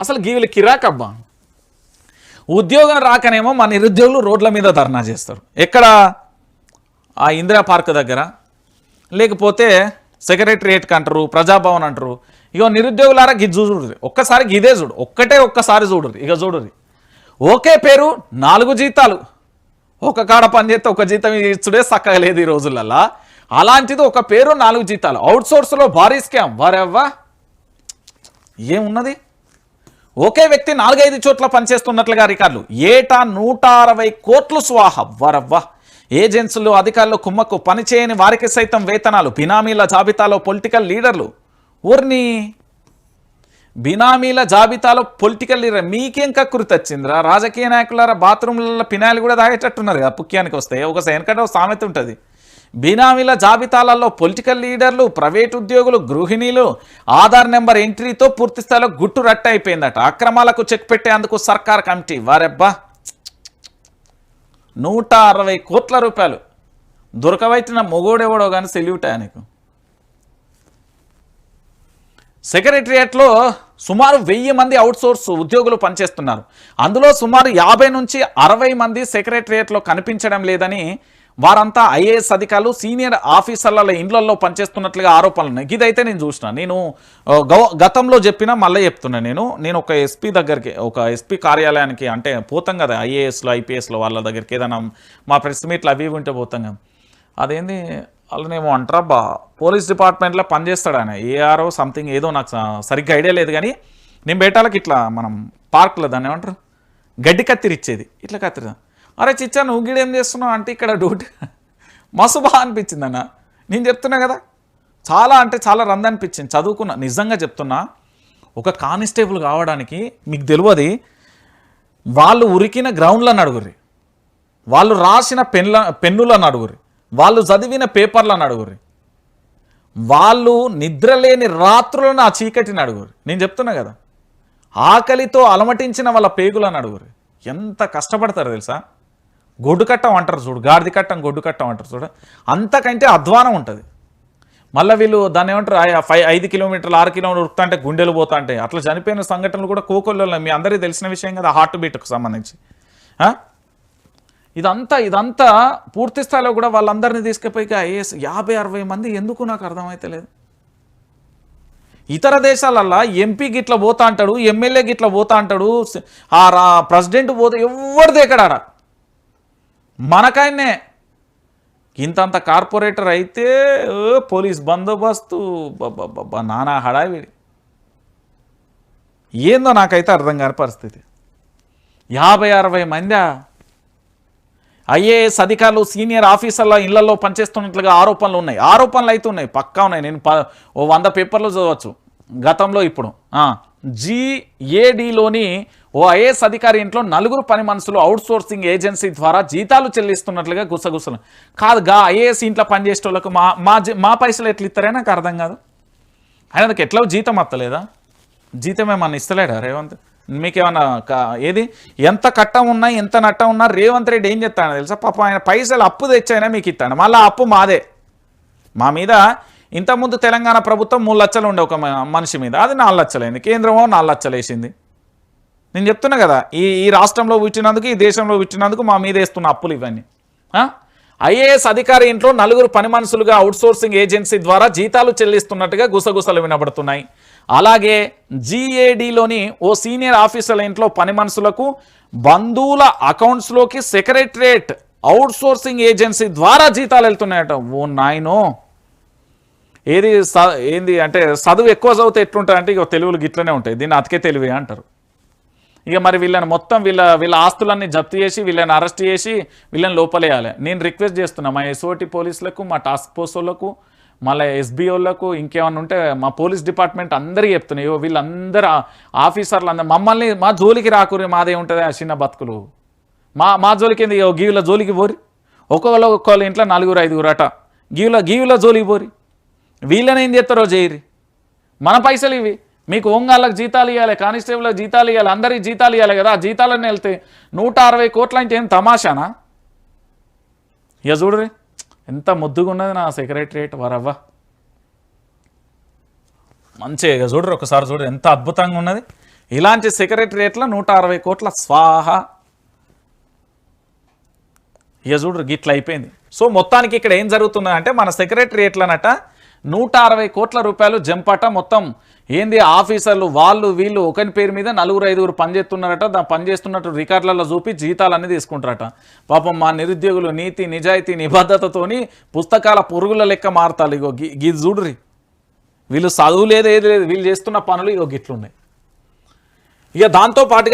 అసలు గీవిలు కిరాకబ్బా. ఉద్యోగం రాకనేమో మా నిరుద్యోగులు రోడ్ల మీద ధర్నా చేస్తారు. ఎక్కడ? ఆ ఇందిరా పార్క్ దగ్గర. లేకపోతే సెక్రటరియేట్కి అంటారు ప్రజాభవన్ అంటారు. ఇక నిరుద్యోగులారా గిది చూడుర్రి. ఒక్కసారి గిదే చూడు. ఒక్కటే ఒక్కసారి చూడుర్రి. ఇక చూడుర్రి. ఒకే పేరు నాలుగు జీతాలు. ఒక కాడ పని చేస్తే ఒక జీతం ఇచ్చుడే చక్కగా లేదు ఈ రోజులల్లా. అలాంటిది ఒక పేరు నాలుగు జీతాలు. అవుట్సోర్స్లో భారీ స్కామ్. వారెవ్వా? ఏమున్నది? ఒకే వ్యక్తి నాలుగైదు చోట్ల పనిచేస్తున్నట్లుగా రికార్డులు. ఏటా నూట అరవై కోట్లు స్వాహ. వరవ్వ. ఏజెన్సీలు అధికారులు కుమ్మకు పనిచేయని వారికి సైతం వేతనాలు. బినామీల జాబితాలో పొలిటికల్ లీడర్లు. ఊర్ని బినామీల జాబితాలో పొలిటికల్ లీడర్. మీకేం కక్కుర్తి వచ్చిందిరా రాజకీయ నాయకులారా బాత్రూమ్లలో పినాయిలు కూడా తాగేటట్టున్నారు కదా పుక్యానికి వస్తే. ఒక వెనకట ఒక సామెత ఉంటుంది. బినామీల జాబితాలలో పొలిటికల్ లీడర్లు ప్రైవేట్ ఉద్యోగులు గృహిణీలు ఆధార్ నెంబర్ ఎంట్రీతో పూర్తి స్థాయిలో గుట్టు రట్ట అయిపోయిందట. అక్రమాలకు చెక్ పెట్టేందుకు సర్కార్ కమిటీ. వారెబ్బా! నూట అరవై కోట్ల రూపాయలు. దొరకవైతున్న మొగోడెవడో కానీ సెల్యూట్ ఆయనకు సెక్రటరియట్లో సుమారు వెయ్యి మంది అవుట్సోర్స్ ఉద్యోగులు పనిచేస్తున్నారు. అందులో సుమారు యాభై నుంచి అరవై మంది సెక్రటరియట్లో కనిపించడం లేదని వారంతా ఐఏఎస్ అధికారులు సీనియర్ ఆఫీసర్ల ఇండ్లలో పనిచేస్తున్నట్లుగా ఆరోపణలు ఉన్నాయి. ఇదైతే నేను చూసిన. నేను గతంలో చెప్పినా మళ్ళీ చెప్తున్నా నేను. నేను ఒక ఎస్పీ దగ్గరికి ఒక ఎస్పీ కార్యాలయానికి అంటే పోతాం కదా ఐఏఎస్లో ఐపీఎస్లో వాళ్ళ దగ్గరికి ఏదైనా మా ప్రెస్ మీట్లు అవి ఇవి ఉంటే పోతాం కదా. అదేంది? వాళ్ళనేమో అంటారా బా పోలీస్ డిపార్ట్మెంట్లో పనిచేస్తాడు ఆయన. ఏఆర్ఓ సంథింగ్ ఏదో నాకు సరిగ్గా ఐడియా లేదు కానీ నేను బేటాలకు ఇట్లా మనం పార్క్లో దాన్ని ఏమంటారు? గడ్డి కత్తిరిచ్చేది. ఇట్లా కత్తిరిదాం అరే చిచ్చా నువ్వు గీడేం చేస్తున్నావు? అంటే ఇక్కడ డ్యూటీ మస్తు బాగా అనిపించింది అన్న. నేను చెప్తున్నా కదా? చాలా అంటే చాలా రంద అనిపించింది. చదువుకున్నా నిజంగా చెప్తున్నా ఒక కానిస్టేబుల్ కావడానికి మీకు తెలియదు వాళ్ళు ఉరికిన గ్రౌండ్లను అడుగుర్రి. వాళ్ళు రాసిన పెన్ల పెన్నులను అడుగుర్రి. వాళ్ళు చదివిన పేపర్లను అడుగురి వాళ్ళు నిద్రలేని రాత్రులను ఆ చీకటిని అడుగురు నేను చెప్తున్నా కదా? ఆకలితో అలమటించిన వాళ్ళ పేగులను అడుగురు ఎంత కష్టపడతారు తెలుసా? గొడ్డు కట్టం అంటారు చూడు గాడిది కట్టం గొడ్డు కట్టం అంటారు చూడు. అంతకంటే అధ్వానం ఉంటుంది. మళ్ళీ వీళ్ళు దాన్ని ఏమంటారు ఫైవ్ ఐదు కిలోమీటర్లు ఆరు కిలోమీటర్లు ఉరుకుతా అంటే గుండెలు పోతా అంటే అట్లా చనిపోయిన సంఘటనలు కూడా కోకొల్లలో మీ అందరికీ తెలిసిన విషయం కదా హార్ట్ బీట్కు సంబంధించి. ఇదంతా ఇదంతా పూర్తి స్థాయిలో కూడా వాళ్ళందరినీ తీసుకుపోయి ఐఏఎస్ యాభై అరవై మంది ఎందుకు నాకు అర్థమైతే లేదు ఇతర దేశాలల్లో ఎంపీ గిట్ల పోతా అంటాడు ఎమ్మెల్యే గిట్ల పోతా అంటాడు ఆ రా ప్రెసిడెంట్ పోతే ఎవరిది ఎక్కడ మనకాయనే ఇంతంత కార్పొరేటర్ అయితే పోలీస్ బందోబస్తు నానా హడావిడి ఏందో నాకైతే అర్థం కాని పరిస్థితి. యాభై అరవై మందా? ఐఏఎస్ అధికారులు సీనియర్ ఆఫీసర్ల ఇళ్ళలో పనిచేస్తున్నట్లుగా ఆరోపణలు ఉన్నాయి. ఆరోపణలు అయితే ఉన్నాయి. పక్కా ఉన్నాయి. నేను ప ఓ వంద పేపర్లు చదవచ్చు. గతంలో ఇప్పుడు. జిఏడిలోని ఓ ఐఏఎస్ అధికారి ఇంట్లో నలుగురు పని మనుషులు అవుట్ సోర్సింగ్ ఏజెన్సీ ద్వారా జీతాలు చెల్లిస్తున్నట్లుగా గుసగుసలు. కాదు గా ఐఏఎస్ ఇంట్లో పనిచేసే వాళ్ళకు మా మా మా పైసలు ఎట్లా ఇస్తారే నాకు అర్థం కాదు. ఆయనకి ఎట్లా జీతం వస్తలేదా జీతం ఏమన్నా ఇస్తలేడా రేవంత్? మీకేమన్నా ఏది? ఎంత కట్టం ఉన్నా ఎంత నట్టం ఉన్నా రేవంత్ రెడ్డి ఏం చెప్తాడో తెలుసా? పాపం ఆయన పైసలు అప్పు తెచ్చైనా మీకు ఇస్తాను మళ్ళీ అప్పు మాదే. మా మీద ఇంతకుముందు తెలంగాణ ప్రభుత్వం మూడు లక్షలు ఉండే ఒక మ- మనిషి మీద. అది నాలుగు లక్షలైంది. కేంద్రమో నాలుగు లక్షలు వేసింది. నేను చెప్తున్నా కదా ఈ ఈ రాష్ట్రంలో పుట్టినందుకు ఈ దేశంలో పుట్టినందుకు మా మీద వేస్తున్న అప్పులు ఇవన్నీ. ఐఏఎస్ అధికారి ఇంట్లో నలుగురు పని మనుషులుగా అవుట్సోర్సింగ్ ఏజెన్సీ ద్వారా జీతాలు చెల్లిస్తున్నట్టుగా గుసగుసలు వినబడుతున్నాయి. అలాగే జీఏడీలోని ఓ సీనియర్ ఆఫీసర్ల ఇంట్లో పని మనుషులకు బంధువుల అకౌంట్స్లోకి సెక్రటరేట్ అవుట్సోర్సింగ్ ఏజెన్సీ ద్వారా జీతాలు వెళ్తున్నాయట. ఓ నాయనో! ఏది స- ఏంది అంటే చదువు ఎక్కువ చదివితే ఎట్లుంటుంది అంటే ఇక తెలుగులు గిట్లనే ఉంటాయి. దీన్ని అతికే తెలివి అంటారు. ఇక మరి వీళ్ళని మొత్తం వీళ్ళ వీళ్ళ ఆస్తులన్నీ జప్తు చేసి వీళ్ళని అరెస్ట్ చేసి వీళ్ళని లోపలేయాలి. నేను రిక్వెస్ట్ చేస్తున్నా మా ఎస్ఓటి పోలీసులకు మా టాస్క్ ఫోర్స్ వాళ్ళకు మళ్ళీ ఎస్బీఓలకు ఇంకేమన్నా ఉంటే మా పోలీస్ డిపార్ట్మెంట్ అందరికీ చెప్తున్నాయి వీళ్ళందరూ ఆఫీసర్లు అందరూ మమ్మల్ని మా జోలికి రాకురి మాదే ఉంటుంది ఆ చిన్న బతుకులు. మా మా జోలికి ఏంది? ఇగో గీవుల జోలికి పోరి. ఒక్కొక్కరు ఒక్కొక్కళ్ళ ఇంట్లో నలుగురు ఐదుగురు అట. గీవుల గీవుల జోలికి పోరి. వీళ్ళని ఏం చేస్తారో చేయరి మన పైసలు ఇవి. మీకు ఓంగాళ్ళకి జీతాలు ఇవ్వాలి కానిస్టేబుల్కి జీతాలు ఇవ్వాలి అందరికి జీతాలు ఇవ్వాలి కదా ఆ జీతాలన్నీ వెళ్తే నూట అరవై కోట్ల అంటే ఏం తమాషానా? ఇక చూడరి ఎంత ముద్దుగా ఉన్నది నా సెక్రటరియట్ వరవ్వ. మంచిగా ఇక చూడరు ఒకసారి చూడరు ఎంత అద్భుతంగా ఉన్నది. ఇలాంటి సెక్రటరియట్లో నూట అరవై కోట్ల స్వాహ. ఇక చూడరు గిట్ల అయిపోయింది. సో మొత్తానికి ఇక్కడ ఏం జరుగుతుందంటే మన సెక్రటరియట్లనట నూట అరవై కోట్ల రూపాయలు జంపట మొత్తం. ఏంది ఆఫీసర్లు వాళ్ళు వీళ్ళు ఒకరి పేరు మీద నలుగురు ఐదుగురు పనిచేస్తున్నారట దా పనిచేస్తున్నట్టు రికార్డులలో చూపి జీతాలన్నీ తీసుకుంటారట. పాపం మా నిరుద్యోగులు నీతి నిజాయితీ నిబద్ధతతోని పుస్తకాల పురుగుల లెక్క మారతారు ఇగో గి గిది వీళ్ళు చదువు లేదు ఏది లేదు వీళ్ళు చేస్తున్న పనులు ఇగో గిట్లున్నాయి. ఇక దాంతో పాటుగా